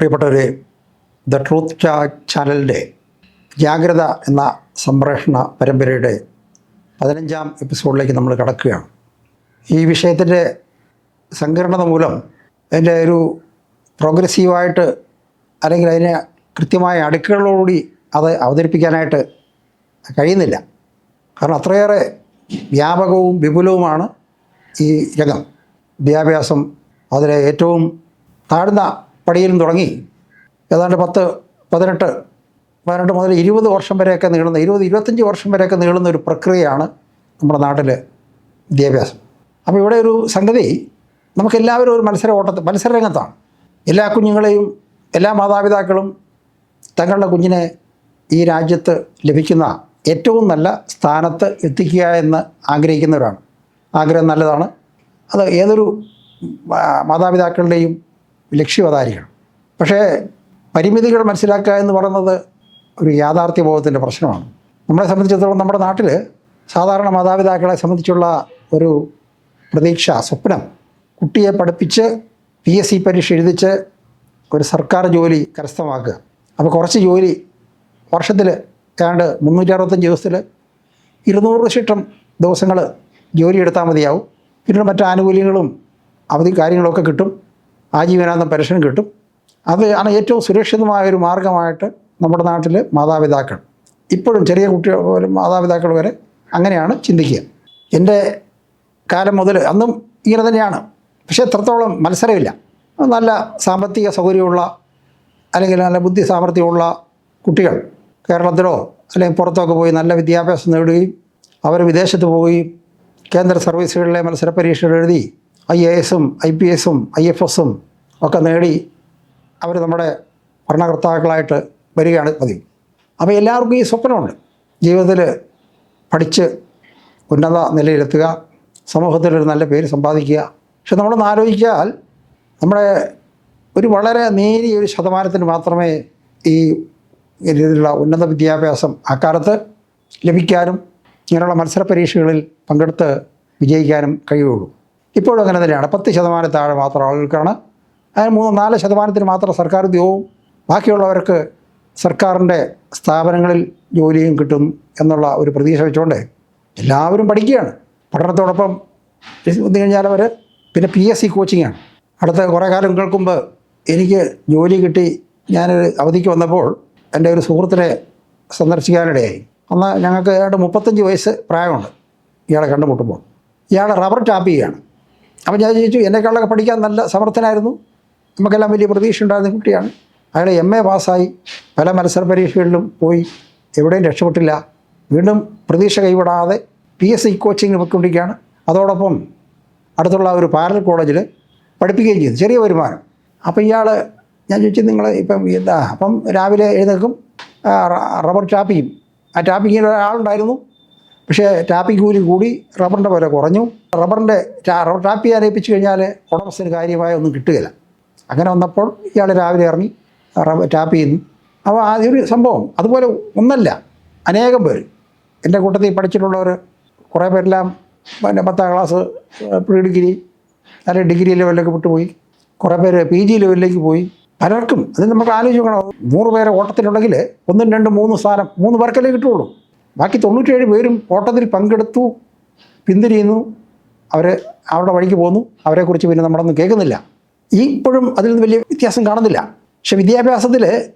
പ്രിയപ്പെട്ടവരെ the truth ചാനലിന്റെ ജാഗ്രത എന്ന സംപ്രേഷണ പരമ്പരയുടെ പതിനഞ്ചാം എപ്പിസോഡിലേക്ക് നമ്മൾ കടക്കുകയാണ്. ഈ വിഷയത്തിന്റെ സങ്കീർണത മൂലം അതിന്റെ ഒരു പ്രോഗ്രസീവായിട്ട് അല്ലെങ്കിൽ അതിനെ കൃത്യമായ അടുക്കുകളോടുകൂടി അത് അവതരിപ്പിക്കാനായിട്ട് കഴിയുന്നില്ല. കാരണം അത്രയേറെ വ്യാപകവും വിപുലവുമാണ് ഈ രംഗം. വിദ്യാഭ്യാസം അതിലെ ഏറ്റവും താഴ്ന്ന പടിയിലും തുടങ്ങി. ഏതാണ്ട് പത്ത് പതിനെട്ട് പതിനെട്ട് മുതൽ ഇരുപത് വർഷം വരെയൊക്കെ നീളുന്ന ഇരുപത് ഇരുപത്തഞ്ച് വർഷം വരെയൊക്കെ നീളുന്ന ഒരു പ്രക്രിയയാണ് നമ്മുടെ നാട്ടിൽ വിദ്യാഭ്യാസം. അപ്പോൾ ഇവിടെ ഒരു സംഗതി നമുക്കെല്ലാവരും ഒരു മത്സര ഓട്ടത്തിൽ മത്സരരംഗത്താണ് എല്ലാ കുഞ്ഞുങ്ങളെയും എല്ലാ മാതാപിതാക്കളും തങ്ങളുടെ കുഞ്ഞിനെ ഈ രാജ്യത്ത് ലഭിക്കുന്ന ഏറ്റവും നല്ല സ്ഥാനത്ത് എത്തിക്കുക എന്ന് ആഗ്രഹിക്കുന്നവരാണ്. ആഗ്രഹം നല്ലതാണ്. അത് ഏതൊരു മാതാപിതാക്കളുടെയും ലക്ഷ്യം അതായിരിക്കണം പക്ഷേ പരിമിതികൾ മനസ്സിലാക്കുക എന്ന് പറയുന്നത് ഒരു യാഥാർത്ഥ്യബോധത്തിന്റെ പ്രശ്നമാണ്. നമ്മളെ സംബന്ധിച്ചിടത്തോളം നമ്മുടെ നാട്ടിൽ സാധാരണ മാതാപിതാക്കളെ സംബന്ധിച്ചുള്ള ഒരു പ്രതീക്ഷ സ്വപ്നം കുട്ടിയെ പഠിപ്പിച്ച് പി എസ് സി പരീക്ഷ എഴുതിച്ച് ഒരു സർക്കാർ ജോലി കരസ്ഥമാക്കുക. അപ്പോൾ കുറച്ച് ജോലി വർഷത്തിൽ ഏതാണ്ട് മുന്നൂറ്റി അറുപത്തഞ്ച് ദിവസത്തിൽ ഇരുന്നൂറ് ശിഷ്ടം ദിവസങ്ങൾ ജോലി എടുത്താൽ മതിയാവും. പിന്നീട് മറ്റു ആനുകൂല്യങ്ങളും അവധി കാര്യങ്ങളൊക്കെ കിട്ടും. ആജീവനാന്തം പെൻഷൻ കിട്ടും. അത് ആണ് ഏറ്റവും സുരക്ഷിതമായ ഒരു മാർഗമായിട്ട് നമ്മുടെ നാട്ടിൽ മാതാപിതാക്കൾ ഇപ്പോഴും ചെറിയ കുട്ടികൾ പോലും മാതാപിതാക്കൾ വരെ അങ്ങനെയാണ് ചിന്തിക്കുക. എന്റെ കാലം മുതൽ അന്നും ഇങ്ങനെ തന്നെയാണ്. പക്ഷേ എത്രത്തോളം മത്സരമില്ല. നല്ല സാമ്പത്തിക സൗകര്യമുള്ള അല്ലെങ്കിൽ നല്ല ബുദ്ധി സാമർഥ്യമുള്ള കുട്ടികൾ കേരളത്തിലോ അല്ലെങ്കിൽ പുറത്തൊക്കെ പോയി നല്ല വിദ്യാഭ്യാസം നേടുകയും അവർ വിദേശത്ത് പോവുകയും കേന്ദ്ര സർവീസുകളിലെ മത്സര പരീക്ഷകൾ എഴുതി ഐ എ എസും ഐ പി എസും ഐ എഫ് എസും ഒക്കെ നേടി അവർ നമ്മുടെ ഭരണകർത്താക്കളായിട്ട് വരികയാണ് പതിവ്. അപ്പോൾ എല്ലാവർക്കും ഈ സ്വപ്നമുണ്ട്. ജീവിതത്തിൽ പഠിച്ച് ഉന്നത നിലയിലെത്തുക സമൂഹത്തിലൊരു നല്ല പേര് സമ്പാദിക്കുക. പക്ഷെ നമ്മളൊന്ന് ആലോചിച്ചാൽ നമ്മുടെ ഒരു വളരെ നേരിയ ഒരു ശതമാനത്തിന് മാത്രമേ ഈ രീതിയിലുള്ള ഉന്നത വിദ്യാഭ്യാസം അക്കാലത്ത് ലഭിക്കാനും ഇങ്ങനെയുള്ള മത്സര പരീക്ഷകളിൽ പങ്കെടുത്ത് വിജയിക്കാനും കഴിയുള്ളൂ ഇപ്പോഴും അങ്ങനെ തന്നെയാണ്. പത്ത് ശതമാനത്താഴെ മാത്രം ആളുകൾക്കാണ് അതിന് മൂന്ന് നാല് ശതമാനത്തിന് മാത്രം സർക്കാർ ഉദ്യോഗവും ബാക്കിയുള്ളവർക്ക് സർക്കാരിന്റെ സ്ഥാപനങ്ങളിൽ ജോലിയും കിട്ടും എന്നുള്ള ഒരു പ്രതീക്ഷ വെച്ചുകൊണ്ട് എല്ലാവരും പഠിക്കുകയാണ്. പഠനത്തോടൊപ്പം വന്നു കഴിഞ്ഞാൽ അവർ പിന്നെ പി എസ് സി കോച്ചിങ്ങാണ് അടുത്ത കുറേ കാലം മുമ്പ് എനിക്ക് ജോലി കിട്ടി ഞാനൊരു അവധിക്ക് വന്നപ്പോൾ എന്റെ ഒരു സുഹൃത്തിനെ സന്ദർശിക്കാനിടയായി. അന്ന് ഞങ്ങൾക്ക് ഏതാണ്ട് മുപ്പത്തഞ്ച് വയസ്സ് പ്രായമുണ്ട്. ഇയാളെ കണ്ടുമുട്ടുമ്പോൾ. ഇയാൾ റബ്ബർ ടാപ്പ് ചെയ്യുകയാണ്. അപ്പം ഞാൻ ചോദിച്ചു എന്നെക്കാളൊക്കെ പഠിക്കാൻ നല്ല സമർത്ഥനായിരുന്നു? നമുക്കെല്ലാം വലിയ പ്രതീക്ഷ ഉണ്ടായിരുന്ന കുട്ടിയാണ്. അയാൾ എം എ പാസ്സായി പല മത്സര പരീക്ഷകളിലും പോയി. എവിടെയും രക്ഷപ്പെട്ടില്ല. വീണ്ടും പ്രതീക്ഷ കൈവിടാതെ പി എസ് സി കോച്ചിങ്ങിന് പോയിക്കൊണ്ടിരിക്കുകയാണ്. അതോടൊപ്പം അടുത്തുള്ള ഒരു പാരൽ കോളേജിൽ പഠിപ്പിക്കുകയും ചെയ്തു. ചെറിയ വരുമാനം. അപ്പോൾ ഇയാൾ ഞാൻ ചോദിച്ചു നിങ്ങൾ ഇപ്പം എന്താ? അപ്പം രാവിലെ എഴുന്നേൽക്കും റബ്ബർ ടാപ്പിക്കും ആ ടാപ്പിങ്ങിൽ ഒരാളുണ്ടായിരുന്നു. പക്ഷേ ടാപ്പിംഗ് കൂലി കൂടി റബ്ബറിന്റെ വില കുറഞ്ഞു. റബ്ബറിന്റെ റബ്ബർ ടാപ്പ് ചെയ്യാനേപ്പിച്ച് കഴിഞ്ഞാൽ ഉടമസ്ഥന് കാര്യമായ ഒന്നും കിട്ടുകയില്ല. അങ്ങനെ വന്നപ്പോൾ ഇയാൾ രാവിലെ ഇറങ്ങി ടാപ്പ് ചെയ്യുന്നു. അപ്പോൾ ആ ഒരു സംഭവം അതുപോലെ ഒന്നല്ല അനേകം പേര്. എന്റെ കൂട്ടത്തിൽ പഠിച്ചിട്ടുള്ളവർ കുറേ പേരെല്ലാം പിന്നെ പത്താം ക്ലാസ് പ്രീ ഡിഗ്രി അല്ലെങ്കിൽ ഡിഗ്രി ലെവലിലേക്ക് വിട്ടുപോയി. കുറേ പേര് പി ജി ലെവലിലേക്ക് പോയി. പലർക്കും അത് നമുക്ക് ആലോചിക്കണം നൂറ് പേരെ ഓട്ടത്തിലുണ്ടെങ്കിൽ ഒന്നും രണ്ടും മൂന്ന് സ്ഥാനം മൂന്ന് പേർക്കല്ലേ കിട്ടുള്ളൂ ബാക്കി തൊണ്ണൂറ്റേഴ് പേരും ഓട്ടത്തിൽ പങ്കെടുത്തു പിന്തിരിയുന്നു. അവർ അവരുടെ വഴിക്ക് പോന്നു. അവരെക്കുറിച്ച് പിന്നെ നമ്മളൊന്നും കേൾക്കുന്നില്ല. ഇപ്പോഴും അതിൽ നിന്ന് വലിയ വ്യത്യാസം കാണുന്നില്ല. പക്ഷെ വിദ്യാഭ്യാസത്തിൽ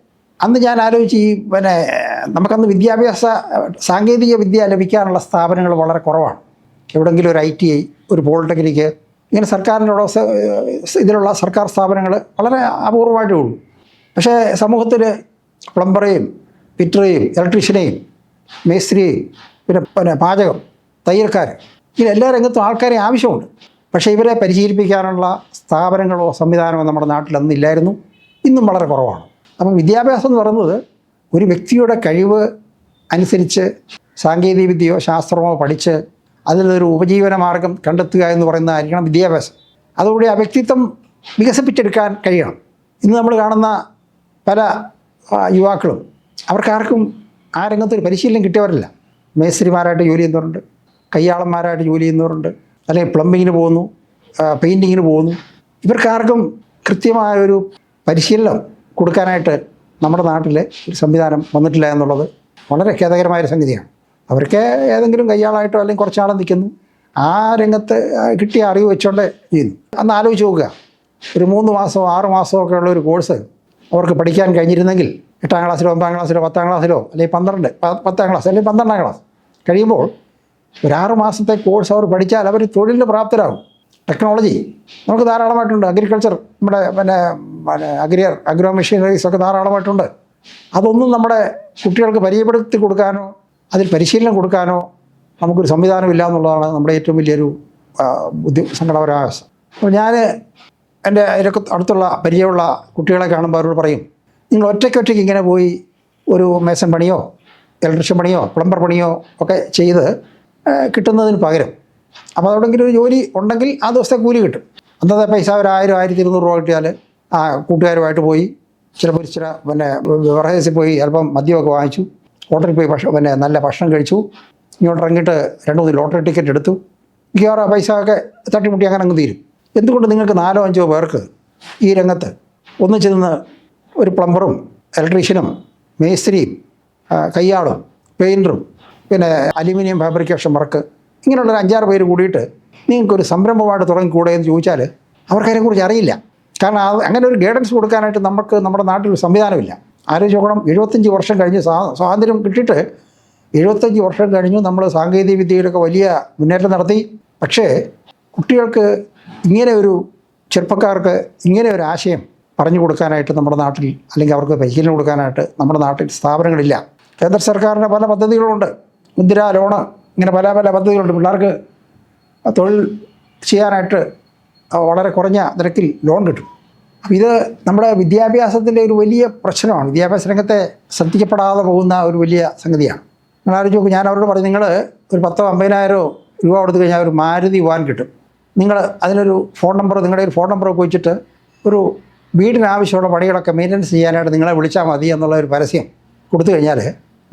അന്ന് ഞാൻ ആലോചിച്ച് ഈ പിന്നെ നമുക്കന്ന് വിദ്യാഭ്യാസ സാങ്കേതിക വിദ്യ ലഭിക്കാനുള്ള സ്ഥാപനങ്ങൾ വളരെ കുറവാണ്. എവിടെങ്കിലും ഒരു ഐ ടി ഐ ഒരു പോളിടെക്നിക്ക് ഇങ്ങനെ സർക്കാരിനുള്ള സ- ഇതിലുള്ള സർക്കാർ സ്ഥാപനങ്ങൾ വളരെ അപൂർവമായിട്ടേ ഉള്ളൂ. പക്ഷേ സമൂഹത്തിൽ പ്ലംബറേയും പിറ്ററേയും ഇലക്ട്രീഷ്യനെയും മേസ്ത്രിയെയും പിന്നെ പിന്നെ പാചകം തയ്യൽക്കാർ ഇങ്ങനെ എല്ലാ രംഗത്തും ആൾക്കാരെ ആവശ്യമുണ്ട്. പക്ഷേ ഇവരെ പരിശീലിപ്പിക്കാനുള്ള സ്ഥാപനങ്ങളോ സംവിധാനമോ നമ്മുടെ നാട്ടിൽ അന്നില്ലായിരുന്നു ഇന്നും വളരെ കുറവാണ്. അപ്പം വിദ്യാഭ്യാസം എന്ന് പറയുന്നത് ഒരു വ്യക്തിയുടെ കഴിവ് അനുസരിച്ച് സാങ്കേതികവിദ്യയോ ശാസ്ത്രമോ പഠിച്ച് അതിലൊരു ഉപജീവന മാർഗം കണ്ടെത്തുക എന്ന് പറയുന്നതായിരിക്കണം വിദ്യാഭ്യാസം. അതുകൂടി ആ വ്യക്തിത്വം വികസിപ്പിച്ചെടുക്കാൻ കഴിയണം. ഇന്ന് നമ്മൾ കാണുന്ന പല യുവാക്കളും അവർക്കാർക്കും ആ രംഗത്തൊരു പരിശീലനം കിട്ടിയവരല്ല. മേസ്ത്രിമാരായിട്ട് ജോലി ചെയ്യുന്നവരുണ്ട്. കയ്യാളന്മാരായിട്ട് ജോലി ചെയ്യുന്നവരുണ്ട്. അല്ലെങ്കിൽ പ്ലംബിങ്ങിന് പോകുന്നു പെയിന്റിങ്ങിന് പോകുന്നു. ഇവർക്കാർക്കും കൃത്യമായൊരു പരിശീലനം കൊടുക്കാനായിട്ട് നമ്മുടെ നാട്ടിൽ ഒരു സംവിധാനം വന്നിട്ടില്ല എന്നുള്ളത് വളരെ ഖേദകരമായൊരു സംഗതിയാണ്. അവർക്ക് ഏതെങ്കിലും കയ്യാളായിട്ടോ അല്ലെങ്കിൽ കുറച്ചാളും നിൽക്കുന്നു. ആ രംഗത്ത് കിട്ടിയ അറിവ് വെച്ചുകൊണ്ട് ചെയ്യുന്നു. അന്ന് ആലോചിച്ച് നോക്കുക. ഒരു മൂന്ന് മാസമോ ആറ് മാസമോ ഒക്കെ ഉള്ള ഒരു കോഴ്സ് അവർക്ക് പഠിക്കാൻ കഴിഞ്ഞിരുന്നെങ്കിൽ എട്ടാം ക്ലാസ്സിലോ ഒമ്പതാം ക്ലാസ്സിലോ പത്താം ക്ലാസ്സിലോ അല്ലെങ്കിൽ പന്ത്രണ്ട് പത്താം ക്ലാസ് അല്ലെങ്കിൽ പന്ത്രണ്ടാം ക്ലാസ് കഴിയുമ്പോൾ ഒരു ആറ് മാസത്തെ കോഴ്സ് അവർ പഠിച്ചാൽ അവർ തൊഴിലിന് പ്രാപ്തരാകും. ടെക്നോളജി നമുക്ക് ധാരാളമായിട്ടുണ്ട്. അഗ്രികൾച്ചർ നമ്മുടെ പിന്നെ പിന്നെ അഗ്രിയർ അഗ്രോ മെഷീനറീസ് ഒക്കെ ധാരാളമായിട്ടുണ്ട്. അതൊന്നും നമ്മുടെ കുട്ടികൾക്ക് പരിചയപ്പെടുത്തി കൊടുക്കാനോ അതിൽ പരിശീലനം കൊടുക്കാനോ നമുക്കൊരു സംവിധാനമില്ല എന്നുള്ളതാണ് നമ്മുടെ ഏറ്റവും വലിയൊരു ബുദ്ധി സങ്കടപരാവസ്ഥ അപ്പോൾ ഞാൻ എന്റെ അതിലൊക്കെ അടുത്തുള്ള പരിചയമുള്ള കുട്ടികളെ കാണുമ്പോൾ അവരോട് പറയും നിങ്ങൾ ഒറ്റയ്ക്ക് ഒറ്റയ്ക്ക് ഇങ്ങനെ പോയി ഒരു മേസൻ പണിയോ ഇലക്ട്രീഷ്യൻ പണിയോ പ്ലംബർ പണിയോ ഒക്കെ ചെയ്ത് കിട്ടുന്നതിന് പകരം. അപ്പോൾ അതെവിടെയെങ്കിലും ഒരു ജോലി ഉണ്ടെങ്കിൽ ആ ദിവസത്തെ കൂലി കിട്ടും. അന്നത്തെ പൈസ ഒരു ആയിരം ആയിരത്തി ഇരുന്നൂറ് രൂപ കിട്ടിയാൽ ആ കൂട്ടുകാരുമായിട്ട് പോയി. ചിലപ്പോൾ ഇച്ചിരി പിന്നെ വിറഹേസിൽ പോയി അല്പം മദ്യമൊക്കെ വാങ്ങിച്ചു. ഹോട്ടലിൽ പോയി ഭക്ഷണം പിന്നെ നല്ല ഭക്ഷണം കഴിച്ചു. ഇങ്ങോട്ട് ഇറങ്ങിയിട്ട് രണ്ട് മൂന്ന് ലോട്ടറി ടിക്കറ്റ് എടുത്തു. മിക്കവാറും ആ പൈസ ഒക്കെ തട്ടിമുട്ടി അങ്ങനെ അങ്ങ് തീരും. എന്തുകൊണ്ട് നിങ്ങൾക്ക് നാലോ അഞ്ചോ പേർക്ക് ഈ രംഗത്ത് ഒന്ന് നിന്ന് ഒരു പ്ലംബറും ഇലക്ട്രീഷ്യനും മേസ്ത്രിയും കയ്യാളും പെയിന്ററും പിന്നെ അലുമിനിയം ഫാബ്രിക്കേഷൻ വർക്ക് ഇങ്ങനെയുള്ള ഒരു അഞ്ചാറ് പേര് കൂടിയിട്ട് നിങ്ങൾക്കൊരു സംരംഭമായിട്ട് തുടങ്ങിക്കൂടെ എന്ന് ചോദിച്ചാൽ അവർക്ക് അതിനെക്കുറിച്ച് അറിയില്ല. കാരണം അങ്ങനെ ഒരു ഗൈഡൻസ് കൊടുക്കാനായിട്ട് നമുക്ക് നമ്മുടെ നാട്ടിൽ സംവിധാനമില്ല. ആലോചിച്ച് നോക്കണം എഴുപത്തഞ്ച് വർഷം കഴിഞ്ഞ് സ്വാ- സ്വാതന്ത്ര്യം കിട്ടിയിട്ട് എഴുപത്തഞ്ച് വർഷം കഴിഞ്ഞു നമ്മൾ സാങ്കേതിക വിദ്യയിലൊക്കെ വലിയ മുന്നേറ്റം നടത്തി. പക്ഷേ കുട്ടികൾക്ക് ഇങ്ങനെ ഒരു ചെറുപ്പക്കാർക്ക് ഇങ്ങനെ ഒരു ആശയം പറഞ്ഞു കൊടുക്കാനായിട്ട് നമ്മുടെ നാട്ടിൽ അല്ലെങ്കിൽ അവർക്ക് പരിശീലനം കൊടുക്കാനായിട്ട് നമ്മുടെ നാട്ടിൽ സ്ഥാപനങ്ങളില്ല. കേന്ദ്ര സർക്കാരിന്റെ പല പദ്ധതികളുണ്ട്. മുദ്രാ ലോണ് ഇങ്ങനെ പല പല പദ്ധതികളുണ്ട്. പിള്ളേർക്ക് തൊഴിൽ ചെയ്യാനായിട്ട് വളരെ കുറഞ്ഞ നിരക്കിൽ ലോൺ കിട്ടും. അപ്പോൾ ഇത് നമ്മുടെ വിദ്യാഭ്യാസത്തിന്റെ ഒരു വലിയ പ്രശ്നമാണ്. വിദ്യാഭ്യാസ രംഗത്തെ ശ്രദ്ധിക്കപ്പെടാതെ പോകുന്ന ഒരു വലിയ സംഗതിയാണ്. നിങ്ങൾ ആലോചിച്ച് നോക്കും ഞാൻ അവരോട് പറഞ്ഞു നിങ്ങൾ ഒരു പത്തോ അമ്പതിനായിരോ രൂപ കൊടുത്തു കഴിഞ്ഞാൽ ഒരു മാരുതി വാൻ കിട്ടും. നിങ്ങൾ അതിനൊരു ഫോൺ നമ്പർ നിങ്ങളുടെ ഒരു ഫോൺ നമ്പർ വെച്ചിട്ട് ഒരു വീടിന് ആവശ്യമുള്ള പണികളൊക്കെ മെയിന്റനൻസ് ചെയ്യാനായിട്ട് നിങ്ങളെ വിളിച്ചാൽ മതി എന്നുള്ള ഒരു പരസ്യം കൊടുത്തു കഴിഞ്ഞാൽ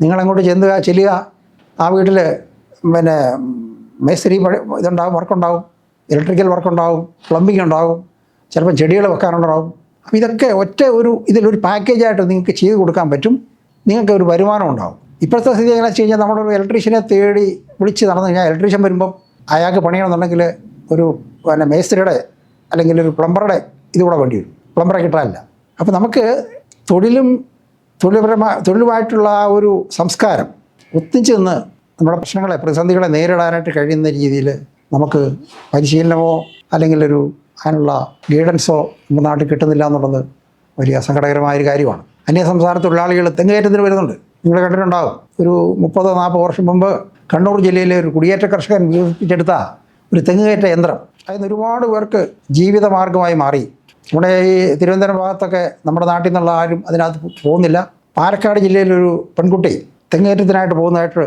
നിങ്ങളങ്ങോട്ട് ചെന്നുക ചെല്ലുക ആ വീട്ടിൽ പിന്നെ മേസ്തിരി ഇതുണ്ടാകും വർക്കുണ്ടാവും ഇലക്ട്രിക്കൽ വർക്കുണ്ടാവും പ്ലംബിംഗ് ഉണ്ടാവും ചിലപ്പോൾ ചെടികൾ വെക്കാനുണ്ടാവും. അപ്പോൾ ഇതൊക്കെ ഒറ്റ ഒരു ഇതിലൊരു പാക്കേജായിട്ട് നിങ്ങൾക്ക് ചെയ്ത് കൊടുക്കാൻ പറ്റും. നിങ്ങൾക്ക് ഒരു വരുമാനം ഉണ്ടാവും. ഇപ്പോഴത്തെ സ്ഥിതി എങ്ങനെ വെച്ച് കഴിഞ്ഞാൽ നമ്മളൊരു ഇലക്ട്രീഷ്യനെ തേടി വിളിച്ച് നടന്നു കഴിഞ്ഞാൽ ഇലക്ട്രീഷ്യൻ വരുമ്പം അയാൾക്ക് പണിയണമെന്നുണ്ടെങ്കിൽ ഒരു പിന്നെ മേസ്ത്രിയുടെ അല്ലെങ്കിൽ ഒരു പ്ലംബറുടെ ഇതുകൂടെ വേണ്ടി വരും. പ്ലംബറെ കിട്ടാനില്ല അപ്പോൾ നമുക്ക് തൊഴിലും തൊഴിൽപരമായ തൊഴിലുമായിട്ടുള്ള ആ ഒരു സംസ്കാരം ഒത്തിച്ച് നിന്ന് നമ്മുടെ പ്രശ്നങ്ങളെ പ്രതിസന്ധികളെ നേരിടാനായിട്ട് കഴിയുന്ന രീതിയിൽ നമുക്ക് പരിശീലനമോ അല്ലെങ്കിൽ ഒരു അതിനുള്ള ഗൈഡൻസോ നമ്മുടെ നാട്ടിൽ കിട്ടുന്നില്ല എന്നുള്ളത് വലിയ സങ്കടകരമായ ഒരു കാര്യമാണ്. അന്യ സംസ്ഥാന തൊഴിലാളികൾ തെങ്ങുകയറ്റത്തിന് വരുന്നുണ്ട്. നിങ്ങൾ കണ്ടിട്ടുണ്ടാകും ഒരു മുപ്പതോ നാൽപ്പത് വർഷം മുമ്പ് കണ്ണൂർ ജില്ലയിലെ ഒരു കുടിയേറ്റ കർഷകൻ വികസിപ്പിച്ചെടുത്ത ഒരു തെങ്ങുകയറ്റ യന്ത്രം. അതിന് ഒരുപാട് പേർക്ക് ജീവിതമാർഗമായി മാറി. നമ്മുടെ ഈ തിരുവനന്തപുരം ഭാഗത്തൊക്കെ നമ്മുടെ നാട്ടിൽ നിന്നുള്ള ആരും അതിനകത്ത് പോകുന്നില്ല. പാലക്കാട് ജില്ലയിലൊരു പെൺകുട്ടി തെങ്ങേറ്റത്തിനായിട്ട് പോകുന്നതായിട്ട്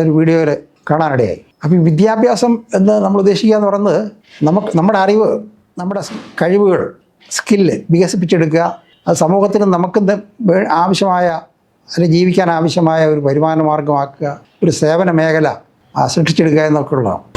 ഒരു വീഡിയോയിൽ കാണാനിടയായി. അപ്പം വിദ്യാഭ്യാസം എന്ന് നമ്മൾ ഉദ്ദേശിക്കുക എന്ന് പറയുന്നത് നമുക്ക് നമ്മുടെ അറിവ് നമ്മുടെ കഴിവുകൾ സ്കില്ല് വികസിപ്പിച്ചെടുക്കുക അത് സമൂഹത്തിന് നമുക്ക് ആവശ്യമായ അല്ലെങ്കിൽ ജീവിക്കാൻ ആവശ്യമായ ഒരു വരുമാന മാർഗമാക്കുക ഒരു സേവന മേഖല സൃഷ്ടിച്ചെടുക്കുക എന്നൊക്കെ ഉള്ളതാണ്